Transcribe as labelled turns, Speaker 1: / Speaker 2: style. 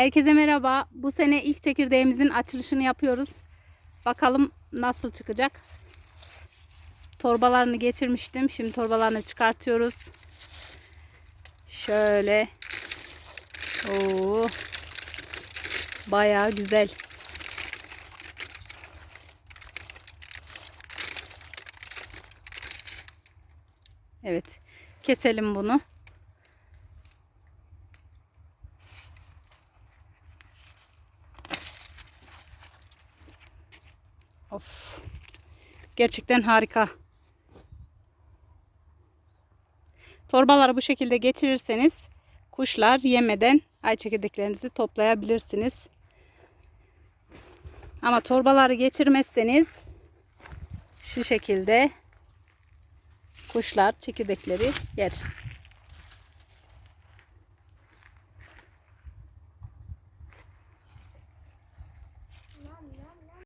Speaker 1: Herkese merhaba. Bu sene ilk çekirdeğimizin açılışını yapıyoruz. Bakalım nasıl çıkacak. Torbalarını geçirmiştim. Şimdi torbalarını çıkartıyoruz. Şöyle. Oo. Bayağı güzel. Evet. Keselim bunu. Of. Gerçekten harika. Torbaları bu şekilde geçirirseniz kuşlar yemeden ay çekirdeklerinizi toplayabilirsiniz. Ama torbaları geçirmezseniz şu şekilde kuşlar çekirdekleri yer.